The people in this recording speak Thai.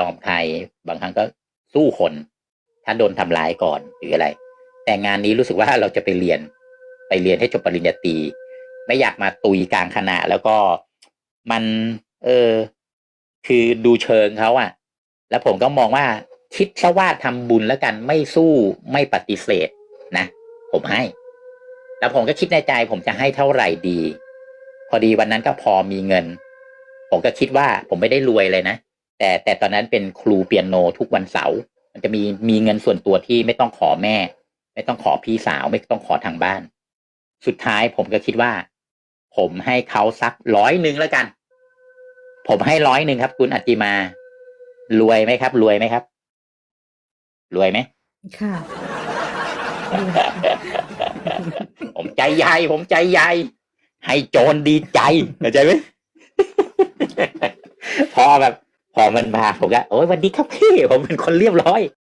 ยอมใครบางครั้งก็สู้คน ถ้าโดนทำร้ายก่อนหรืออะไร แต่งานนี้รู้สึกว่าเราจะไปเรียน ไปเรียนให้จบปริญญาตรีไม่อยากมาตุยกลางคณะแล้วก็มัน เออ คือดูเชิงเขาอะแล้วผมก็มองว่าคิดซะว่าทำบุญแล้วกันไม่สู้ไม่ปฏิเสธนะผมให้ แล้วผมก็คิดในใจ ผมจะให้เท่าไหร่ดี พอดีวันนั้นก็พอมีเงิน ผมก็คิดว่าผมไม่ได้รวยเลยนะ แต่แต่ตอนนั้นเป็นครูเปียโนทุกวันเสาร์มันจะมีมีเงินส่วนตัวที่ไม่ต้องขอแม่ ไม่ต้องขอพี่สาวไม่ต้องขอทางบ้าน สุดท้ายผมก็คิดว่า ผมให้เขาสักร้อยหนึ่งแล้วกัน ผมให้ร้อยหนึ่งครับ คุณอัจจิมา รวยไหมครับ รวยไหมครับ รวยไหมค่ะ ผมใจใหญ่ผมใจใหญ่ให้โจรดีใจเข้าใจไหมพอแบบ พอมันมาผมก็โอ้ยวันดีครับพี่ผมเป็นคนเรียบร้อย